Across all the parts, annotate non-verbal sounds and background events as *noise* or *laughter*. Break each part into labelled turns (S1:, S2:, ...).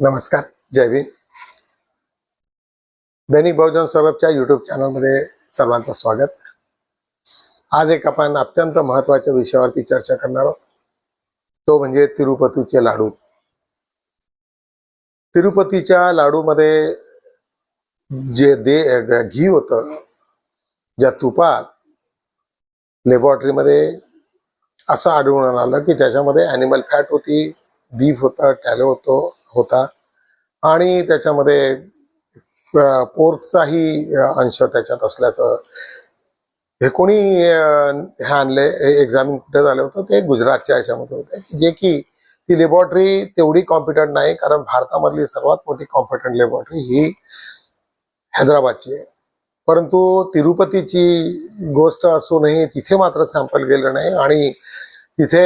S1: नमस्कार जय भीम. दैनिक बहुजन सौरभच्या युट्यूब चॅनलमध्ये सर्वांचं स्वागत. आज एक आपण अत्यंत महत्त्वाच्या विषयावरती चर्चा करणार आहोत. तो म्हणजे तिरुपतीचे लाडू. तिरुपतीच्या लाडूमध्ये जे दे घी होतं ज्या तुपात लॅबॉरेटरीमध्ये असं आढळून आलं की त्याच्यामध्ये ॲनिमल फॅट होती बीफ होतं टॅलो होतो होता. आणि त्याच्यामध्ये अ, पोर्कचाही अंश त्याच्यात असल्याचं हे कोणी हे आणले एक्झामिन कुठे झालं होतं? ते गुजरातच्या याच्यामध्ये होते. जे की ती लॅबॉरेटरी तेवढी कॉम्पिटंट नाही कारण भारतामधली सर्वात मोठी कॉम्पिटंट लॅबॉरेटरी ही हैदराबादची आहे. परंतु तिरुपतीची गोष्ट असूनही तिथे मात्र सॅम्पल गेलं नाही. आणि तिथे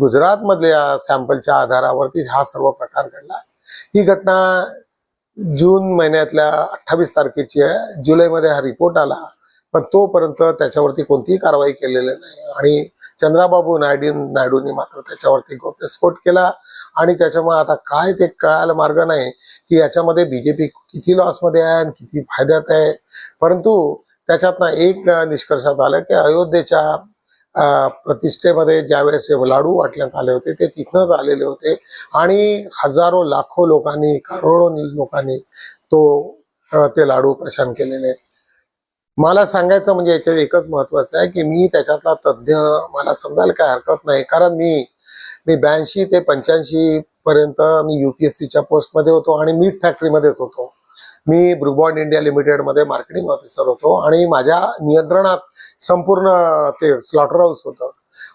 S1: गुजरातमधल्या सॅम्पलच्या आधारावरती हा सर्व प्रकार घडला. ही घटना जून महिन्यातल्या अठ्ठावीस तारखेची आहे. जुलैमध्ये हा रिपोर्ट आला पण तोपर्यंत त्याच्यावरती कोणतीही कारवाई केलेली नाही. आणि चंद्राबाबू नायडू नायडूंनी मात्र त्याच्यावरती गौप्यस्फोट केला आणि त्याच्यामुळे आता काय ते कळायला मार्ग नाही की याच्यामध्ये बीजेपी किती लॉसमध्ये आहे आणि किती फायद्यात आहे. परंतु त्याच्यातनं एक निष्कर्षात आलं की अयोध्येच्या प्रतिष्ठेमध्ये ज्यावेळेस हे लाडू वाटण्यात आले होते ते तिथनंच आलेले होते. आणि हजारो लाखो लोकांनी करोडो लोकांनी तो ते लाडू प्रशान केलेले. आहेत. मला सांगायचं म्हणजे याच्यात एकच महत्वाचं आहे की मी त्याच्यातला तज्ज्ञ मला समजायला काय हरकत नाही. कारण मी मी ब्याऐंशी ते पंच्याऐंशी पर्यंत मी युपीएससीच्या पोस्टमध्ये होतो आणि मीठ फॅक्टरीमध्येच होतो. मी ब्रुबॉन्ड इंडिया लिमिटेडमध्ये मार्केटिंग ऑफिसर होतो आणि माझ्या नियंत्रणात संपूर्ण ते स्लॉटर हाऊस होतं.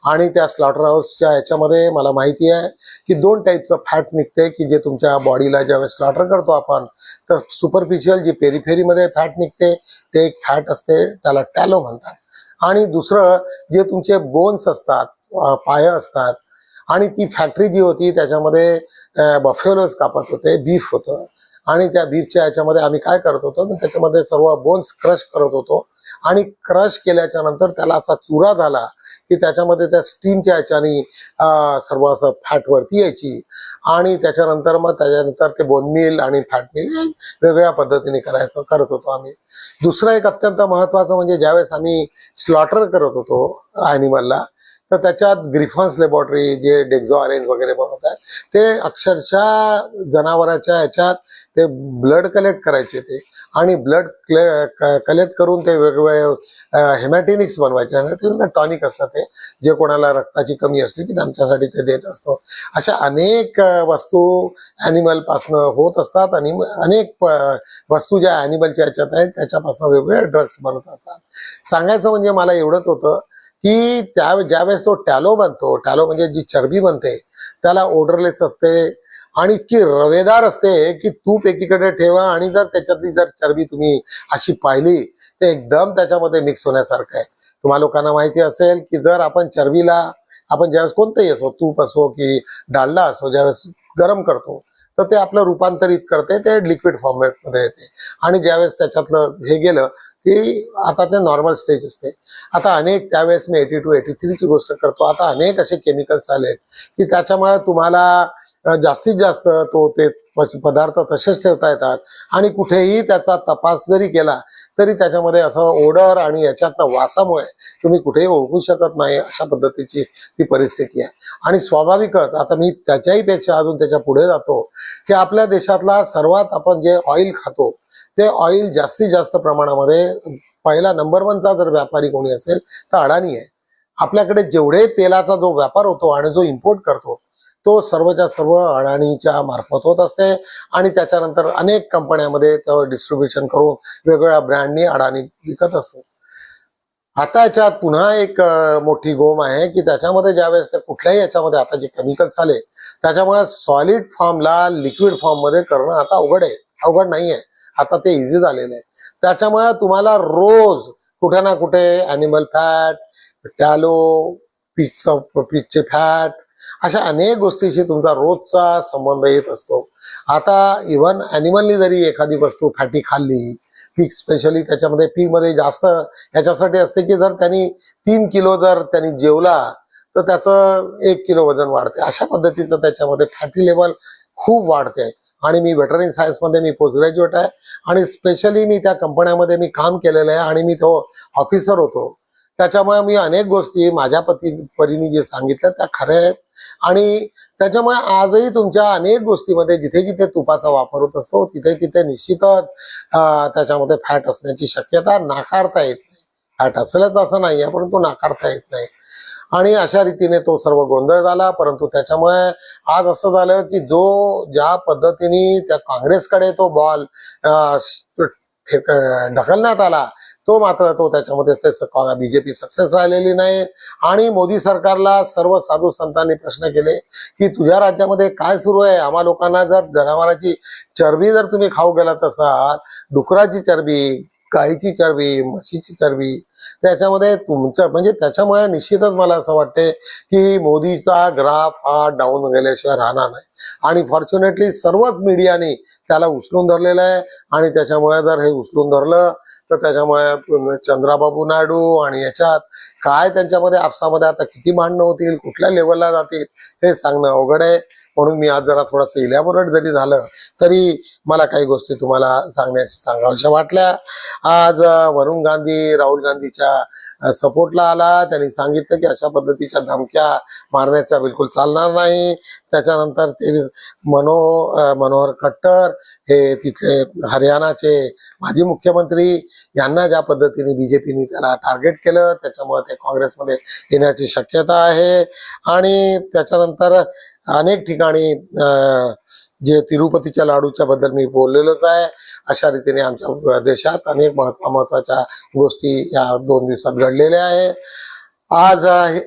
S1: आणि त्या स्लॉटर हाऊसच्या याच्यामध्ये मला माहिती आहे की दोन टाईपचं फॅट निघते की जे तुमच्या बॉडीला ज्यावेळेस स्लॉटर करतो आपण तर सुपरफिशियल जी पेरिफेरीमध्ये फॅट निघते ते एक फॅट असते त्याला टॅलो म्हणतात. आणि दुसरं जे तुमचे बोन्स असतात पाय असतात आणि ती फॅक्टरी जी होती त्याच्यामध्ये बफेलोज कापत होते बीफ होतं. आणि त्या बीफच्या याच्यामध्ये आम्ही काय करत होतो त्याच्यामध्ये सर्व बोन्स क्रश करत होतो. आणि क्रश केल्याच्यानंतर त्याला असा चुरा झाला की त्याच्यामध्ये त्या स्टीमच्या याच्याने सर्व असं फॅट वरती यायची. आणि त्याच्यानंतर मग त्याच्यानंतर ते बोन मिल आणि फॅट मिल वेगवेगळ्या पद्धतीने करायचं करत होतो आम्ही. दुसरं एक अत्यंत महत्वाचं म्हणजे ज्यावेळेस आम्ही स्लॉटर करत होतो ॲनिमलला तर त्याच्यात ग्रिफन्स लॅबॉरेटरी जे डेक्झो अरेंज वगैरे बनवत आहेत ते अक्षरशः जनावराच्या ह्याच्यात ते ब्लड कलेक्ट करायचे ते. आणि ब्लड कलेक्ट करून ते वेगवेगळे हेमॅटिनिक्स बनवायचे. हेमॅटिनिक टॉनिक असतं ते जे कोणाला रक्ताची कमी असली की त्यांच्यासाठी ते देत असतो. अशा अनेक वस्तू ॲनिमलपासनं होत असतात आणि अनेक वस्तू ज्या ॲनिमलच्या ह्याच्यात आहेत त्याच्यापासून वेगवेगळे ड्रग्स बनत असतात. सांगायचं म्हणजे मला एवढंच होतं की त्या ज्यावेळेस तो टॅलो बनतो टॅलो म्हणजे जी चरबी बनते त्याला ओडरलेस असते आणि इतकी रवेदार असते की तूप एकीकडे ठेवा आणि जर त्याच्यातली जर चरबी तुम्ही अशी पाहिली तर एकदम त्याच्यामध्ये मिक्स होण्यासारखं आहे. तुम्हा लोकांना माहिती असेल की जर आपण चरबीला आपण ज्यावेळेस कोणतंही असो तूप असो की डालडा असो ज्यावेळेस गरम करतो तर ते आपलं रूपांतरित करते ते लिक्विड फॉर्मॅटमध्ये येते. आणि ज्यावेळेस त्याच्यातलं हे गेलं की आता ते नॉर्मल स्टेज असते. आता अनेक त्यावेळेस मी एटी टू एटी थ्रीची गोष्ट करतो. आता अनेक असे केमिकल्स आले की त्याच्यामुळे तुम्हाला जास्तीत जास्त तो ते पच- पदार्थ तसेच ठेवता येतात आणि कुठेही त्याचा तपास जरी केला तरी त्याच्यामध्ये असं ओडर आणि याच्यातनं वासामुळे तुम्ही कुठेही ओळखू शकत नाही अशा पद्धतीची ती परिस्थिती आहे. आणि स्वाभाविकच आता मी त्याच्याही पेक्षा अजून त्याच्या पुढे जातो की आपल्या देशातला सर्वात आपण जे ऑइल खातो ते ऑइल जास्तीत जास्त प्रमाणामध्ये पहिला नंबर वनचा जर व्यापारी कोणी असेल तर अडाणी आहे. आपल्याकडे जेवढे तेलाचा जो व्यापार होतो आणि जो इम्पोर्ट करतो तो सर्वच्या सर्व अडाणीच्या मार्फत होत असते आणि त्याच्यानंतर अनेक कंपन्यामध्ये तो डिस्ट्रीब्युशन करून वेगवेगळ्या ब्रँडनी अडाणी विकत असतो. आता याच्यात पुन्हा एक मोठी गोम आहे की त्याच्यामध्ये ज्यावेळेस ते कुठल्याही याच्यामध्ये आता जे केमिकल्स आले त्याच्यामुळे सॉलिड फॉर्मला लिक्विड फॉर्ममध्ये करणं आता अवघड आहे. अवघड नाही आहे आता ते इझी झालेलं आहे. त्याच्यामुळे तुम्हाला रोज कुठे ना कुठे अॅनिमल फॅट टॅलो पीचचं पीचचे फॅट अशा अनेक गोष्टीशी तुमचा रोजचा संबंध येत असतो. आता इव्हन अॅनिमलनी जरी एखादी वस्तू फॅटी खाल्ली पीक स्पेशली त्याच्यामध्ये पीकमध्ये जास्त याच्यासाठी असते की जर त्यांनी तीन किलो जर त्यांनी जेवला तर त्याचं एक किलो वजन वाढते. अशा पद्धतीचं त्याच्यामध्ये फॅटी लेवल खूप वाढते. आणि मी वेटरन सायन्समध्ये मी पोस्ट ग्रॅज्युएट आहे आणि स्पेशली मी त्या कंपन्यामध्ये मी काम केलेलं आहे आणि मी तो ऑफिसर होतो. त्याच्यामुळे मी अनेक गोष्टी माझ्या पती परीने जे सांगितलं त्या खऱ्या आहेत. आणि त्याच्यामुळे आजही तुमच्या अनेक गोष्टीमध्ये जिथे जिथे तुपाचा वापर होत असतो तिथे तिथे निश्चितच त्याच्यामध्ये फॅट असण्याची शक्यता नाकारता येत नाही. फॅट असेलच असं नाही आहे परंतु नाकारता येत नाही. आणि अशा रीतीने तो सर्व गोंधळ झाला परंतु त्याच्यामुळे आज असं झालं की जो ज्या पद्धतीने त्या काँग्रेसकडे तो बॉल ढकलण्यात आला. तो मात्र तो त्याच्यामध्ये बीजेपी सक्सेस राहिलेली नाही. आणि मोदी सरकारला सर्व साधू संतांनी प्रश्न केले की तुझ्या राज्यामध्ये काय सुरू आहे? आम्हा लोकांना जर जनावरांची चरबी जर तुम्ही खाऊ गेलात असाल डुकराची चरबी गाईची चरबी म्हशीची चरबी त्याच्यामध्ये तुमचं म्हणजे त्याच्यामुळे निश्चितच मला असं वाटते की मोदीचा ग्राफ हा डाऊन गेल्याशिवाय राहणार नाही. आणि फॉर्च्युनेटली सर्वच मीडियाने त्याला उचलून धरलेलं आहे. आणि त्याच्यामुळे जर हे उचलून धरलं तर त्याच्यामुळे चंद्राबाबू नायडू आणि याच्यात काय त्यांच्यामध्ये आपसामध्ये आता किती भांडणं होतील कुठल्या लेवलला जातील हे सांगणं अवघड आहे. म्हणून मी आज जरा थोडंसं इलॅबोरेट जरी झालं तरी मला काही गोष्टी तुम्हाला सांगण्या सांगाव्याशा वाटल्या. आज वरुण गांधी राहुल गांधीच्या सपोर्टला आला. त्यांनी सांगितलं की अशा पद्धतीच्या धमक्या मारण्याचा बिलकुल चालणार नाही. त्याच्यानंतर ते मनो मनोहर खट्टर हे तिथले हरियाणाचे माजी मुख्यमंत्री यांना ज्या पद्धतीने बीजेपीने त्याला टार्गेट केलं त्याच्यामुळे ते काँग्रेसमध्ये येण्याची शक्यता आहे. आणि त्याच्यानंतर अनेक ठिकाणी जे तिरुपतीच्या लाडूच्या बद्दल मी बोललेलोच आहे अशा रीतीने आमच्या देशात अनेक महत्वा महत्त्वाच्या गोष्टी या दोन दिवसात घडलेल्या आहे. आज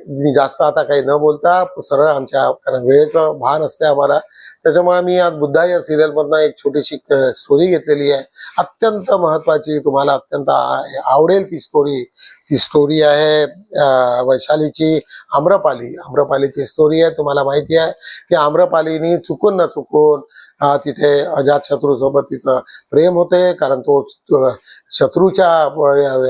S1: मी जास्त आता काही न बोलता सरळ आमच्या कारण वेळेचं भान असते आम्हाला. त्याच्यामुळे मी आज बुद्धा या सिरियल मधनं एक छोटीशी स्टोरी घेतलेली आहे. अत्यंत महत्वाची तुम्हाला अत्यंत आवडेल ती स्टोरी ती स्टोरी आहे वैशालीची आम्रपाली. आम्रपालीची स्टोरी आहे तुम्हाला माहिती आहे की आम्रपालीनी चुकून न चुकून तिथे अजात शत्रू सोबत तिचं प्रेम होते कारण तो शत्रूच्या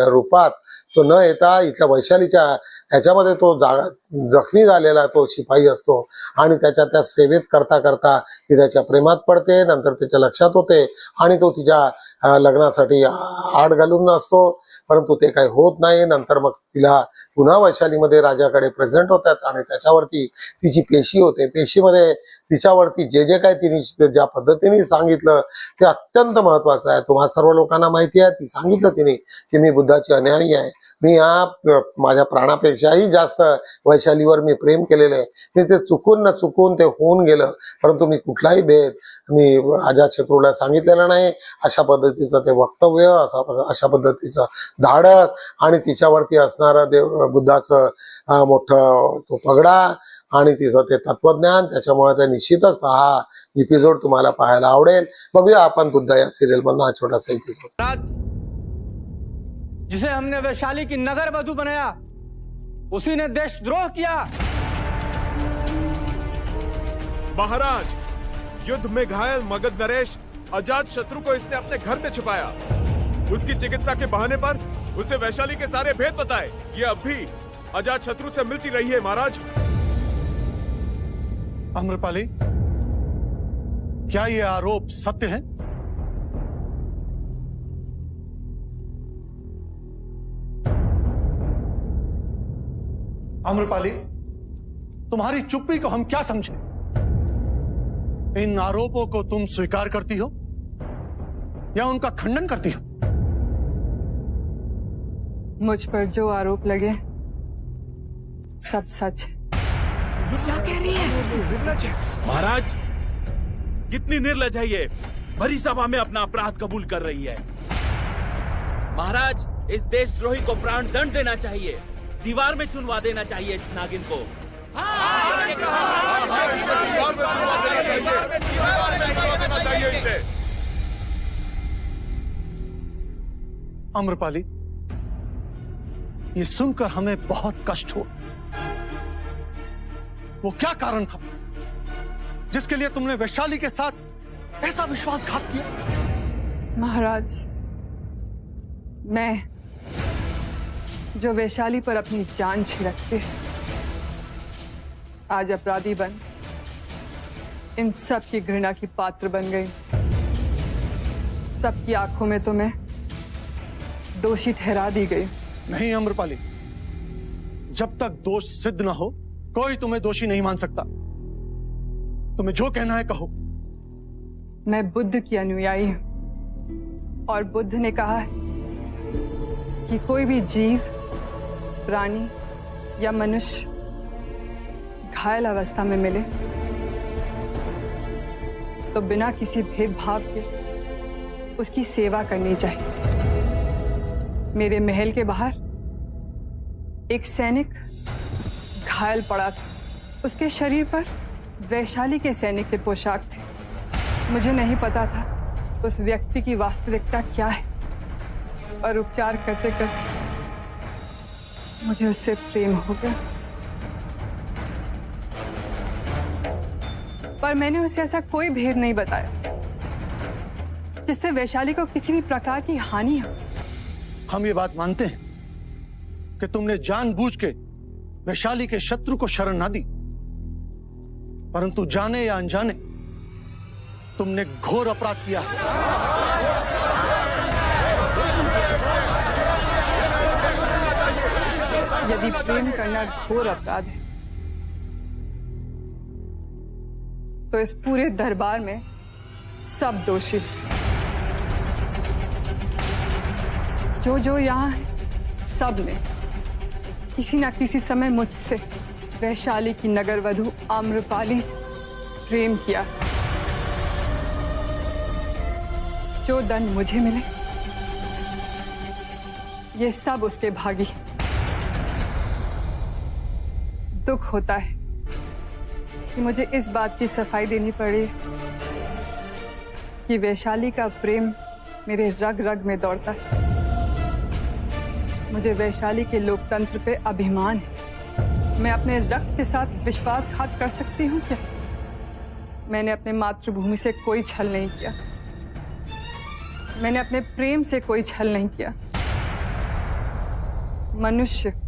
S1: रूपात तो न येता इथल्या वैशालीच्या त्याच्यामध्ये तो जागा जखमी झालेला तो शिपाई असतो आणि त्याच्या त्या सेवेत करता करता ती त्याच्या प्रेमात पडते नंतर त्याच्या लक्षात होते आणि तो तिच्या लग्नासाठी आड घालून असतो. परंतु ते काही होत नाही. नंतर मग तिला पुन्हा वैशालीमध्ये राजाकडे प्रेझेंट होतात आणि त्याच्यावरती तिची पेशी होते. पेशीमध्ये तिच्यावरती जे जे काही तिने ज्या पद्धतीने सांगितलं ते अत्यंत महत्वाचं आहे. तुम्हा सर्व लोकांना माहिती आहे. ती सांगितलं तिने की मी बुद्धाची अन्यायी आहे. मी या माझ्या प्राणापेक्षाही जास्त वैशालीवर मी प्रेम केलेलं आहे. ते ते चुकून न चुकून ते होऊन गेलं. परंतु मी कुठलाही भेद मी अजात शत्रूला सांगितलेला नाही. अशा पद्धतीचं ते वक्तव्य असा अशा पद्धतीचं धाडस आणि तिच्यावरती असणारं देव बुद्धाचं मोठं तो पगडा आणि तिचं ते तत्वज्ञान त्याच्यामुळे ते निश्चितच हा एपिसोड तुम्हाला पाहायला आवडेल. बघूया आपण बुद्धा या सिरियल मधून हा छोटासा एपिसोड
S2: जिसे हमने वैशाली की नगर वधु बनाया उसी ने देशद्रोह किया।
S3: महाराज युद्ध में घायल मगध नरेश अजात शत्रु को इसने अपने घर में छिपाया। उसकी चिकित्सा के बहाने पर उसे वैशाली के सारे भेद बताए। ये अब भी अजात शत्रु से मिलती रही है महाराज।
S4: अम्रपाली क्या ये आरोप सत्य है? अम्रपाली तुम्हारी चुप्पी को हम क्या समझे? इन आरोपों को तुम स्वीकार करती हो या उनका खंडन करती हो?
S5: मुझ पर जो आरोप लगे सब सच क्या कह रही है?
S6: महाराज कितनी निर्लज है ये। भरी सभा में अपना अपराध कबूल कर रही है। महाराज इस देशद्रोही को प्राण दंड देना चाहिए। दीवार में चुनवा देना चाहिए इस नागिन को।
S4: अम्रपाली ये सुनकर हमें बहुत कष्ट हुआ। वो क्या कारण था जिसके लिए तुमने वैशाली के साथ ऐसा विश्वासघात किया?
S5: महाराज मैं जो वैशाली पर अपनी जान छिड़कते आज अपराधी बन इन सब की घृणा की पात्र बन गई। सबकी आँखों में तो मैं दोषी ठहरा दी गई।
S4: नहीं अम्रपाली। जब तक दोष सिद्ध ना हो कोई तुम्हें दोषी नहीं मान सकता। तुम्हें जो कहना है कहो।
S5: मैं बुद्ध की अनुयायी हूँ। और बुद्ध ने कहा है कि कोई भी जीव प्राणी या मनुष्य घायल अवस्था में मिले तो बिना किसी भेदभाव के उसकी सेवा करनी चाहिए। मेरे महल के बाहर एक सैनिक घायल पड़ा था। उसके शरीर पर वैशाली के सैनिक के पोशाक थे। मुझे नहीं पता था उस व्यक्ति की वास्तविकता क्या है और उपचार करते करते मुझे उससे प्रेम हो गया। पर मैंने उसे ऐसा कोई भेद नहीं बताया, जिससे वैशाली को किसी भी प्रकार की हानि हो।
S4: हम ये बात मानते हैं कि तुमने जानबूझ के वैशाली के शत्रु को शरण ना दी। परंतु जाने या अनजाने, तुमने घोर अपराध किया है।
S5: यदि प्रेम करना घोर अपराध है तो इस पूरे दरबार में सब दोषी। जो जो यहाँ है, सबने किसी ना किसी समय मुझसे वैशाली की नगर वधु आम्रपाली से प्रेम किया जो दंड मुझे मिले, ये सब उसके भागी दुख होता है कि मुझे इस बात की सफ़ाई देनी पड़ी कि वैशाली का प्रेम मेरे रग रग में दौड़ता है। मुझे वैशाली के लोकतंत्र पे अभिमान है। मैं अपने रक्त के साथ विश्वासघात कर सकती हूँ क्या? मैंने अपने मातृभूमि से कोई छल नहीं किया। मैंने अपने प्रेम से कोई छल नहीं किया। मनुष्य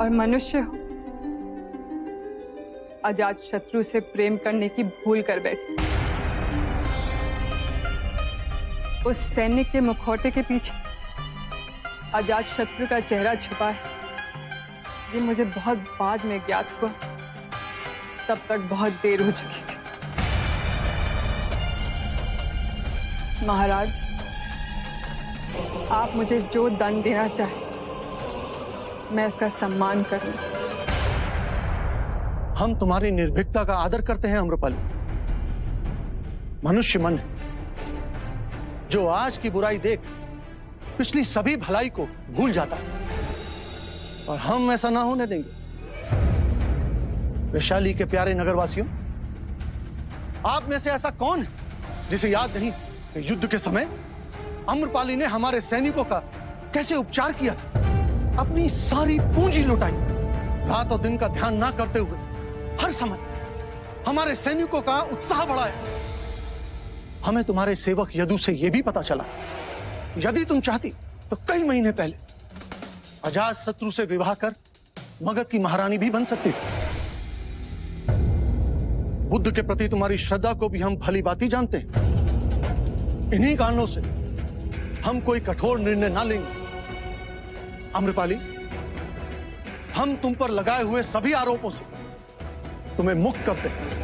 S5: और मनुष्य हो। अजात शत्रु से प्रेम करने की भूल कर बैठे। उस सैनिक के मुखौटे के पीछे अजात शत्रु का चेहरा छुपा है। ये मुझे बहुत बाद में ज्ञात हुआ। तब तक बहुत देर हो चुकी महाराज, आप मुझे जो दंड देना चाहे मैं उसका सम्मान करूँ।
S4: हम तुम्हारी निर्भीकता का आदर करते हैं, अम्रपाली। मनुष्य मन जो आज की बुराई देख, पिछली सभी भलाई को भूल जाता है। और हम ऐसा ना होने देंगे। वैशाली के प्यारे नगरवासियों, आप में से ऐसा कौन है, जिसे याद नहीं कि युद्ध के समय अम्रपाली ने हमारे सैनिकों का कैसे उपचार किया अपनी सारी पूंजी लुटाई। रात और दिन का ध्यान ना करते हुए, हर समय हमारे सैनिकों का उत्साह बढ़ाया। हमें तुम्हारे सेवक यदु से यह भी पता चला, यदि तुम चाहती तो कई महीने पहले अजाज शत्रु से विवाह कर मगध की महारानी भी बन सकती थी। बुद्ध के प्रति तुम्हारी श्रद्धा को भी हम भली बात ही जानते हैं। इन्हीं कारणों से हम कोई कठोर निर्णय ना लेंगे। अम्रपाली हम तुम पर लगाए हुए सभी आरोपों से तुम्हें मुक्त करते हैं।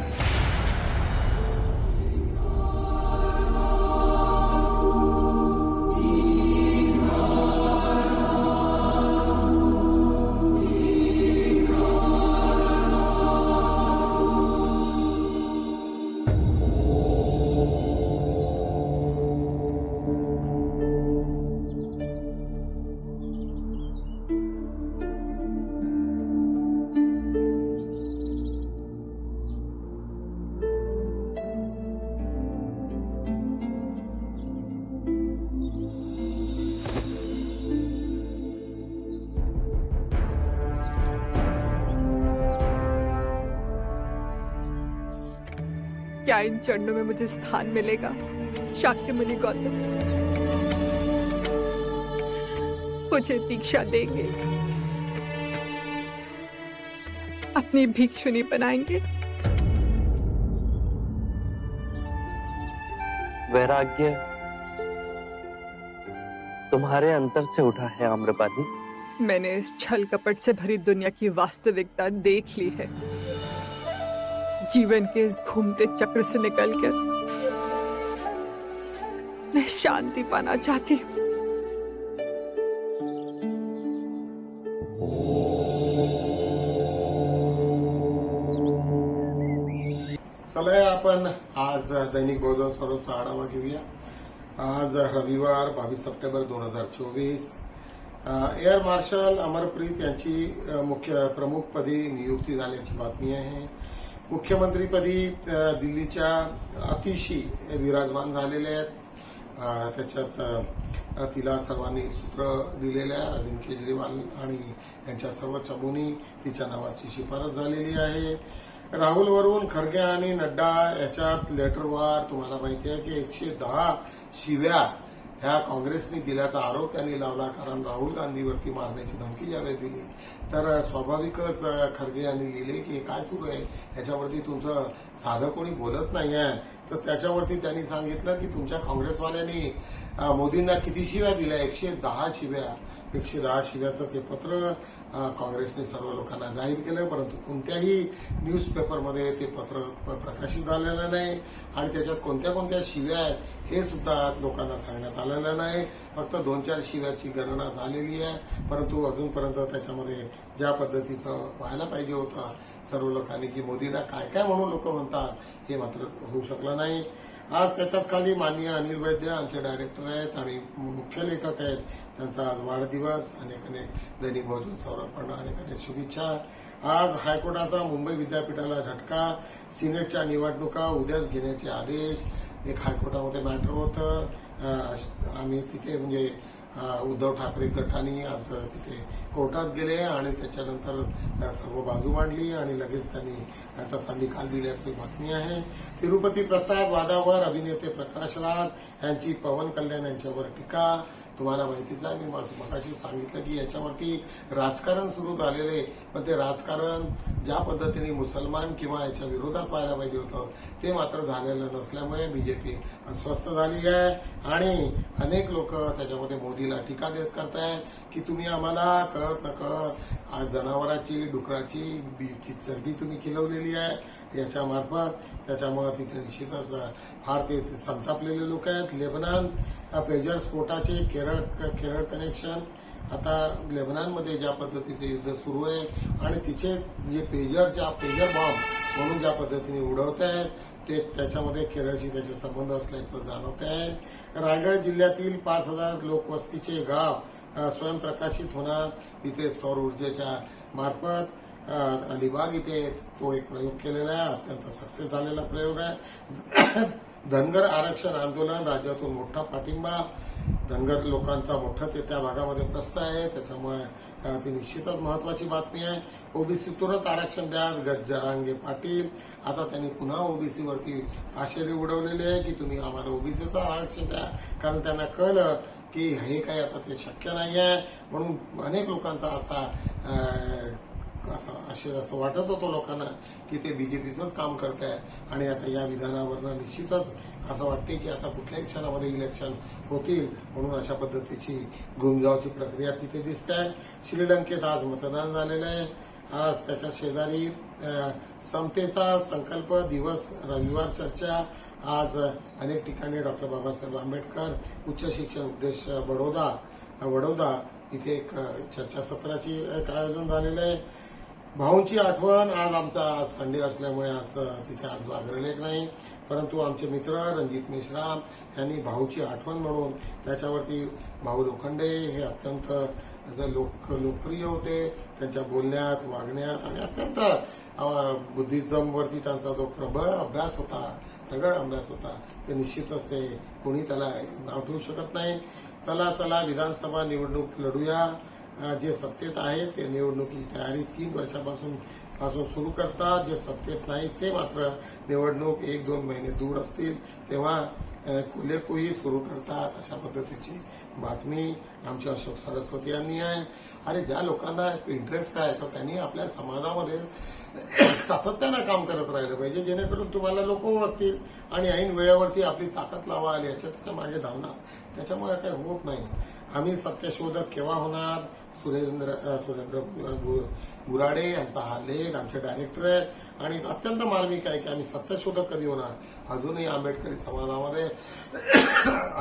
S5: क्या इन चरणों में मुझे स्थान मिलेगा? शाक्य मुनि गौतम मुझे दीक्षा देंगे। अपनी भिक्षुनी बनाएँगे।
S7: वैराग्य तुम्हारे अंतर से उठा है आम्रपाली।
S5: मैंने इस छल कपट से भरी दुनिया की वास्तविकता देख ली है। जीवन के इस घूमते चक्र से निकलकर मैं शांति पाना चाहती हूँ।
S1: आज दैनिक बहुजन स्वरूपचा आढावा घेऊया आज रविवार बावीस सप्टेंबर दोन हज़ार चोवीस एअर मार्शल अमरप्रीत यांची मुख्य प्रमुखपदी नियुक्ती झाल्याची बातमी आहे. मुख्यमंत्रीपदी दिल्लीच्या अतिशी विराजमान झालेले आहेत. त्याच्यात तिला सर्वांनी सूत्र दिलेल्या अरविंद केजरीवाल आणि यांच्या सर्व चमूनी तिच्या नावाची शिफारस झालेली आहे. राहुलवरून खरगे आणि नड्डा याच्यात लेटरवर तुम्हाला माहिती आहे की एकशे दहा शिव्या ह्या काँग्रेसने दिल्याचा आरोप त्यांनी लावला कारण राहुल गांधीवरती मारण्याची धमकी ज्यावेळी दिली तर स्वाभाविकच खरगे यांनी लिहिले की काय सुरू आहे? ह्याच्यावरती तुमचं साधं कोणी बोलत नाही आहे. तर त्याच्यावरती त्यांनी सांगितलं की तुमच्या काँग्रेसवाल्यांनी मोदींना किती शिव्या दिल्या? एकशे दहा शिव्या. एकशे दहा शिव्याचं ते पत्र काँग्रेसने सर्व लोकांना जाहीर केलं परंतु कोणत्याही न्यूजपेपरमध्ये ते पत्र प्रकाशित झालेलं नाही. आणि त्याच्यात कोणत्या कोणत्या शिव्या आहेत हे सुद्धा लोकांना सांगण्यात आलेलं नाही. फक्त दोन चार शिव्याची गणना झालेली आहे. परंतु अजूनपर्यंत त्याच्यामध्ये ज्या पद्धतीचं व्हायला पाहिजे होतं सर्व लोकांनी की मोदींना काय काय म्हणून लोक म्हणतात हे मात्र होऊ शकलं नाही. आज त्याच्याच खाली माननीय अनिल वैद्य आमचे डायरेक्टर आहेत आणि मुख्य लेखक आहेत. त्यांचा आज वाढदिवस अनेक अनेक दैनिक बहुजन सौरभ अनेक अनेक शुभेच्छा. आज हायकोर्टाचा मुंबई विद्यापीठाला झटका सिनेटच्या निवडणुका उद्याच घेण्याचे आदेश. एक हायकोर्टामध्ये मॅटर होतं. आम्ही तिथे म्हणजे उद्धव ठाकरे गटाने आज तिथे कोर्टात गेले आणि त्याच्यानंतर सर्व बाजू मांडली आणि लगेच त्यांनी तसा निकाल दिल्याची बातमी आहे. तिरुपती प्रसाद वादावर अभिनेते प्रकाश राज यांची पवन कल्याण यांच्यावर टीका. तुम्हाला माहितीच आहे मी मगाशी सांगितलं की याच्यावरती राजकारण सुरू झालेले पण ते राजकारण ज्या पद्धतीने मुसलमान किंवा याच्या विरोधात व्हायला पाहिजे होतं ते मात्र झालेलं नसल्यामुळे बीजेपी अस्वस्थ झाली आहे. आणि अनेक लोक त्याच्यामध्ये मोदीला टीका देत करतायत. की तुम्ही आम्हाला कळत नकळत कळत आज जनावराची डुकराची बीची चरबी तुम्ही खिलवलेली आहे. याच्या मार्फत त्याच्यामुळे तिथे निश्चितच फार ते संतापलेले लोक आहेत. लेबनान पेजर स्फोटाचे केरळ केरळ कनेक्शन. आता लेबनानमध्ये ज्या पद्धतीचे युद्ध सुरू आहे आणि तिचे जे पेजरच्या पेजर बॉम्ब म्हणून ज्या पद्धतीने उडवत आहेत ते त्याच्यामध्ये केरळशी त्याचे संबंध असल्याचं जाणवत आहे रायगड जिल्ह्यातील पाच हजार लोकवस्तीचे गाव स्वयंप्रकाशित होणार. तिथे सौर ऊर्जेच्या मार्फत अलिबाग इथे तो एक प्रयोग केलेला आहे. अत्यंत सक्सेस झालेला प्रयोग आहे. *coughs* धनगर आरक्षण आंदोलन राज्यातून मोठा पाठिंबा. धनगर लोकांचा मोठा ते त्या भागामध्ये प्रस्त आहे. त्याच्यामुळे ती निश्चितच महत्वाची बातमी आहे. ओबीसी तुरंत आरक्षण द्या. गजरांगे पाटील. आता त्यांनी पुन्हा ओबीसीवरती ताशेरे उडवलेली आहे की तुम्ही आम्हाला ओबीसीचं आरक्षण द्या. कारण त्यांना कळलं की हे काही आता ते शक्य नाही आहे म्हणून अनेक लोकांचा असा असं असे असं वाटत होतं लोकांना की ते बीजेपीचंच काम करत आहे आणि आता या विधानावरनं निश्चितच असं वाटते की आता कुठल्याही क्षणामध्ये इलेक्शन होतील म्हणून अशा पद्धतीची घुमजावची प्रक्रिया तिथे दिसते आहे श्रीलंकेत आज मतदान झालेलं आहे. आज त्याच्या शेजारी समतेचा संकल्प दिवस रविवार चर्चा आज अनेक ठिकाणी डॉक्टर बाबासाहेब आंबेडकर उच्च शिक्षण उद्देश बडोदा वडोदा इथे एक चर्चासत्राची एक आयोजन झालेलं आहे. भाऊंची आठवण आज आमचा आज संडे असल्यामुळे आज तिथे आज अग्रलेख नाही. परंतु आमचे मित्र रणजित मेश्राम यांनी भाऊची आठवण म्हणून त्याच्यावरती भाऊ लोखंडे हे अत्यंत असं लोक लोकप्रिय होते. त्यांच्या बोलण्यात वागण्यात आणि अत्यंत बुद्धिझमवरती त्यांचा जो प्रबळ अभ्यास होता प्रगळ अभ्यास होता ते निश्चितच ते कोणी त्याला नाव ठेवू शकत नाही. चला चला विधानसभा निवडणूक लढूया. जे सत्तेत आहेत ते निवडणुकी तयारी तीन वर्षापासून पासून सुरू करतात. जे सत्तेत नाहीत ते मात्र निवडणूक एक दोन महिने दूर असतील तेव्हा कुलेकुही सुरू करतात अशा पद्धतीची बातमी आमच्या अशोक सरस्वती यांनी आहे. अरे ज्या लोकांना इंटरेस्ट आहे तर त्यांनी आपल्या समाजामध्ये सातत्यानं काम करत राहिलं पाहिजे. जेणेकरून तुम्हाला लोक ओळखतील आणि ऐन वेळेवरती आपली ताकद लावाल याच्या त्याच्यामागे धावणार. त्याच्यामुळे काही होत नाही. आम्ही सत्यशोधक केव्हा होणार? सुरेंद्र सुरेंद्र गुराडे यांचा हा लेख आमचे डायरेक्टर आहे. आणि अत्यंत मार्मिक आहे की आम्ही सत्यशोधक कधी होणार? अजूनही आंबेडकरी समाजामध्ये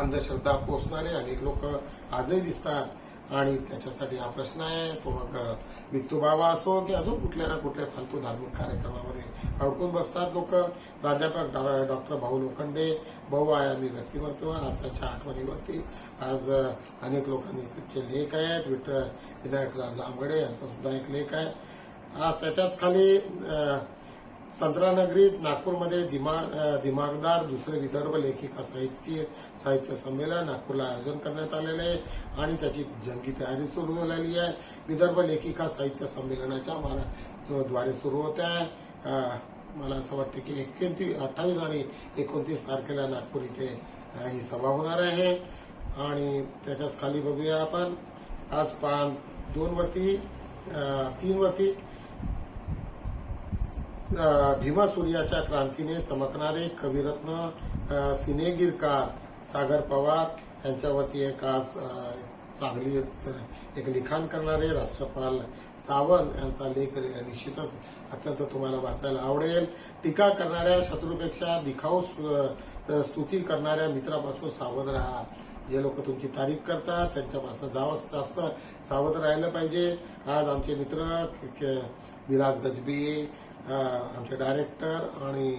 S1: अंधश्रद्धा पोचणारे अनेक लोक आजही दिसतात. आणि त्याच्यासाठी हा प्रश्न आहे. तो मग वित्तू बाबा असो की अजून कुठल्या ना कुठल्या फालतू धार्मिक कार्यक्रमामध्ये अडकून बसतात लोक. प्राध्यापक डॉ- डॉक्टर भाऊ लोखंडे बहुआयामी व्यक्तिमत्व. आज त्यांच्या आठवणीवरती आज अनेक लोकांनी लेख आहेत. विठ विनायकराव जांभळे यांचा सुद्धा एक लेख आहे. आज त्याच्याच खाली संत्रानगरीत नागपूरमध्ये दिमा दिमागदार दुसरे विदर्भ लेखिका साहित्य साहित्य संमेलन नागपूरला आयोजन करण्यात आलेले आहे आणि त्याची जंगी तयारी सुरू झालेली आहे. विदर्भ लेखिका साहित्य संमेलनाच्या मला द्वारे सुरू होत आहे. मला असं वाटतं की एकोणतीस अठ्ठावीस आणि एकोणतीस तारखेला नागपूर इथे ही सभा होणार आहे. आणि त्याच्याच खाली बघूया आपण. आज पान दोन वरती तीन वरती भीमा सूर्याच्या क्रांतीने चमकणारे कविरत्न अ, सिनेगिरकार सागर पवार यांच्यावरती एक आज चांगली एक लिखाण करणारे राष्ट्रपाल सावंत यांचा लेख निश्चितच अत्यंत तुम्हाला वाचायला आवडेल. टीका करणाऱ्या शत्रूपेक्षा दिखाऊ स्तुती करणाऱ्या मित्रापासून सावध राहा. जे लोक तुमची तारीफ करतात त्यांच्यापासून जावं जास्त सावध राहिलं पाहिजे. आज आमचे मित्र विलास गजबी आमचे डायरेक्टर आणि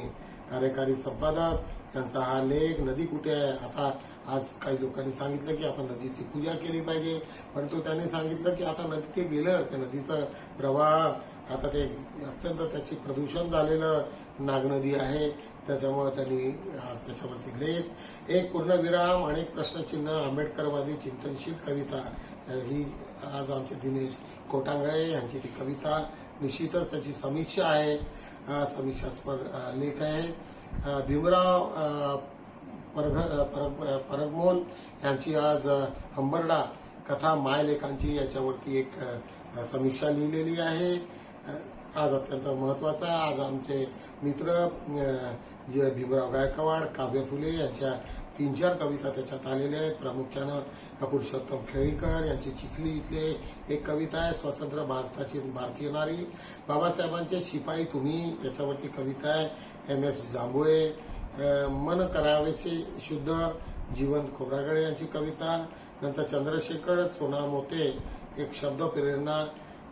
S1: कार्यकारी संपादक यांचा हा लेख नदी कुठे आहे? आता आज काही लोकांनी सांगितलं की आपण नदीची पूजा केली पाहिजे. परंतु त्यांनी सांगितलं की आता नदी ते गेलं त्या नदीचा प्रवाह आता ते अत्यंत त्याची प्रदूषण झालेलं नागनदी आहे त्याच्यामुळे त्यांनी आज त्याच्यावरती लेख. एक पूर्णविराम आणि प्रश्नचिन्ह आंबेडकरवादी चिंतनशील कविता. ही आज आमचे दिनेश कोटांगळे यांची ती कविता. निश्चितच त्याची समीक्षा आहे. समीक्षास्पद लेख आहे. भीमराव परघ परगमोल यांची आज अ, हंबरडा कथा मायलेखांची याच्यावरती एक समीक्षा लिहिलेली आहे. आज अत्यंत महत्त्वाचा आज आमचे मित्र जे भीमराव गायकवाड काव्य फुले यांच्या तीन चार कविता त्याच्यात आलेल्या आहेत. प्रामुख्यानं पुरुषोत्तम खेळीकर यांची चिखली इथले एक कविता आहे स्वतंत्र भारताची भारतीय नारी बाबासाहेबांचे शिपाई तुम्ही याच्यावरती कविता आहे. एम एस जांभुळे मन करावेसे शुद्ध जीवन खोब्रागडे यांची कविता. नंतर चंद्रशेखर सोना मोते एक शब्द प्रेरणा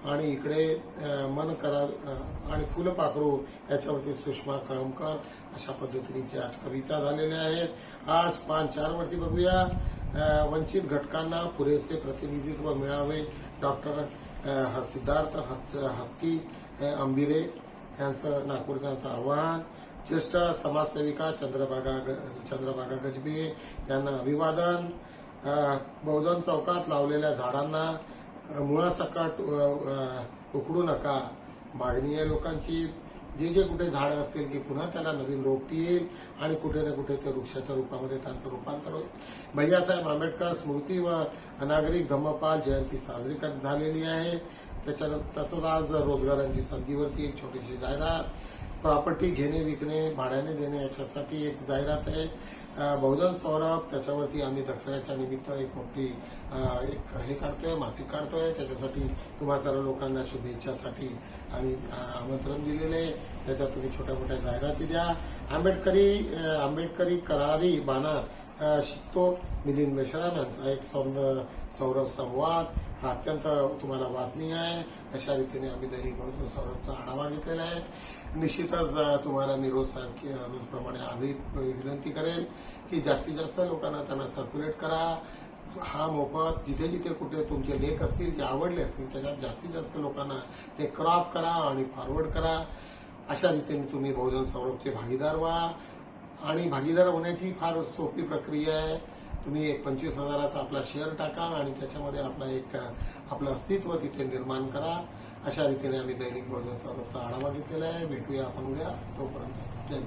S1: आणि इकडे मन करा आणि फुलपाखरू याच्यावरती सुषमा कळमकर अशा पद्धतीने आज कविता झालेल्या आहेत. आज पान चार वरती बघूया वंचित घटकांना पुरेसे प्रतिनिधित्व मिळावे. डॉक्टर सिद्धार्थ हत्स- हत्ती अंबिरे यांचं नागपूरकरांचं आव्हान. ज्येष्ठ समाजसेविका चंद्रभागा ग- चंद्रभागा गजबी यांना अभिवादन. बहुजन चौकात लावलेल्या झाडांना मुळासकट उकडू नका. मागणी आहे लोकांची जे जे कुठे झाडं असतील की पुन्हा त्याला नवीन रोप येईल आणि कुठे ना कुठे ते वृक्षाच्या रूपामध्ये त्यांचं रूपांतर होईल. भैयासाहेब आंबेडकर स्मृती व अनागरिक धम्मपाल जयंती साजरी कर- झालेली आहे. त्याच्यानंतर तसंच आज रोजगारांची संधीवरती एक छोटीशी जाहिरात. प्रॉपर्टी घेणे विकणे भाड्याने देणे याच्यासाठी एक जाहिरात आहे. बहुजन सौरभ त्याच्यावरती आम्ही दसऱ्याच्या निमित्त एक मोठी एक हे काढतोय मासिक काढतोय. त्याच्यासाठी तुम्हा सर्व लोकांना शुभेच्छासाठी आम्ही आमंत्रण दिलेले आहे. त्याच्यात तुम्ही छोट्या मोठ्या जाहिराती द्या. आंबेडकरी आंबेडकरी करारी बाणा शिकतो मिलिंद मेश्राम यांचा एक सौंद सौरभ संवाद. हा अत्यंत तुम्हाला वाचनीय आहे. अशा रीतीने आम्ही दैनिक बहुजन सौरभचा आढावा घेतलेला आहे. निश्चितच तुम्हाला मी रोज सारखी रोजप्रमाणे आम्ही विनंती करेल की जास्तीत जास्त लोकांना त्यांना सर्क्युलेट करा. हा मोफत जिथे जिथे कुठे तुमचे लेख असतील जे आवडले असतील त्याच्यात जास्तीत जास्त लोकांना ते क्रॉप करा आणि फॉरवर्ड करा. अशा रीतीने तुम्ही बहुजन सौरभचे भागीदार व्हा. आणि भागीदार होण्याची फार सोपी प्रक्रिया आहे. तुम्ही एक पंचवीस हजारात आपला शेअर टाका आणि त्याच्यामध्ये आपला एक आपलं अस्तित्व तिथे निर्माण करा. अशा रीतीने आम्ही दैनिक भोजन सौरभचा आढावा घेतलेला आहे. भेटूया आपण उद्या तोपर्यंत. जय